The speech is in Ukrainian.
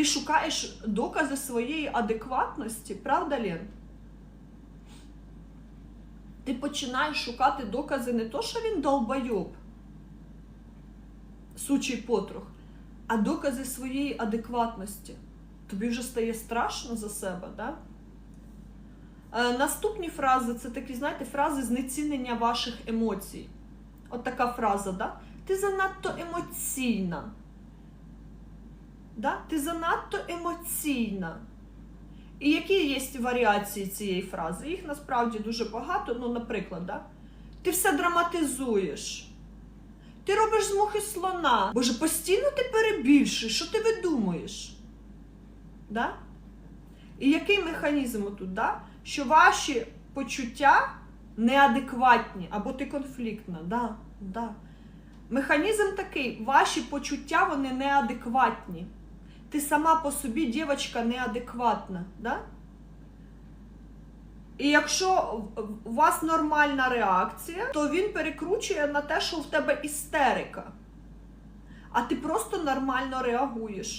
Ти шукаєш докази своєї адекватності, правда, Лен? Ти починаєш шукати докази не то, що він долбойоб, сучий потрох, а докази своєї адекватності. Тобі вже стає страшно за себе, да? Е, наступні фрази це такі, знаєте, фрази знецінення ваших емоцій. От така фраза, да? Ти занадто емоційна. Да? Ти занадто емоційна. І які є варіації цієї фрази? Їх насправді дуже багато. Ну, наприклад, да? ти все драматизуєш. Ти робиш з мухи слона. Боже, постійно ти перебільшуєш, що ти видумуєш? Да? І який механізм тут? Да? Що ваші почуття неадекватні, або ти конфліктна. Да, да. Механізм такий: ваші почуття вони неадекватні. Ти сама по собі, дівчинка, неадекватна. Да? І якщо у вас нормальна реакція, то він перекручує на те, що в тебе істерика. А ти просто нормально реагуєш.